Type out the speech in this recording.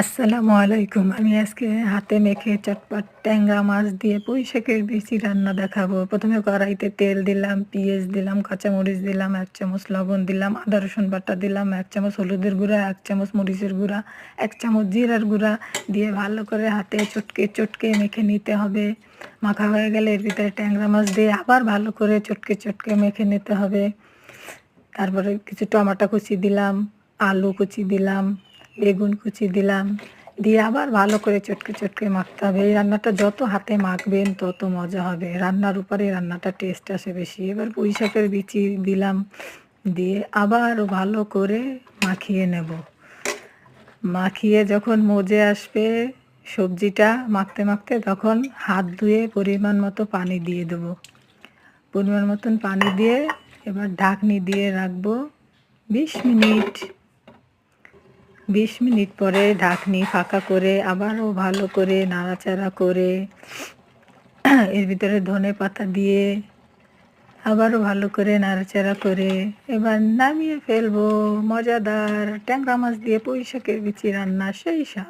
আসসালামু আলাইকুম। আমি আজকে হাতে মেখে চটপট ট্যাংরা মাছ দিয়ে পুঁই শাকের বেশি রান্না দেখাবো। প্রথমে কড়াইতে তেল দিলাম, পেঁয়াজ দিলাম, কাঁচামরিচ দিলাম, এক চামচ লবণ দিলাম, আদা, রসুন বাটা দিলাম, এক চামচ হলুদের গুঁড়া, এক চামচ মরিচের গুঁড়া, এক চামচ জিরার গুঁড়া দিয়ে ভালো করে হাতে চটকে চটকে মেখে নিতে হবে। মাখা হয়ে গেলে এর ভিতরে ট্যাংরা মাছ দিয়ে আবার ভালো করে চটকে চটকে মেখে নিতে হবে। তারপরে কিছু টমাটো কুচি দিলাম, আলু কুচি দিলাম বেগুন কুচি দিলাম। দিয়ে আবার ভালো করে চটকে চটকে মাখতে হবে। এই রান্নাটা যত হাতে মাখবেন, তত মজা হবে। রান্নার উপরে রান্নাটা টেস্ট আসে বেশি। এবার পুঁই শাকের বিচি দিলাম। দিয়ে আবার ভালো করে মাখিয়ে নেব। মাখিয়ে যখন মজে আসবে সবজিটা মাখতে মাখতে তখন হাত ধুয়ে পরিমাণ মতো পানি দিয়ে দেবো। পরিমাণ মতন পানি দিয়ে এবার ঢাকনি দিয়ে রাখব বিশ মিনিট। বিশ মিনিট পরে ঢাকনি ফাঁকা করে, আবারও ভালো করে নাড়াচাড়া করে, এর ভিতরে ধনে পাতা দিয়ে আবারও ভালো করে নাড়াচাড়া করে, এবার নামিয়ে ফেলব মজাদার ট্যাংরা মাছ দিয়ে পুঁই শাকের বিচি রান্না, সেই স্বাদ।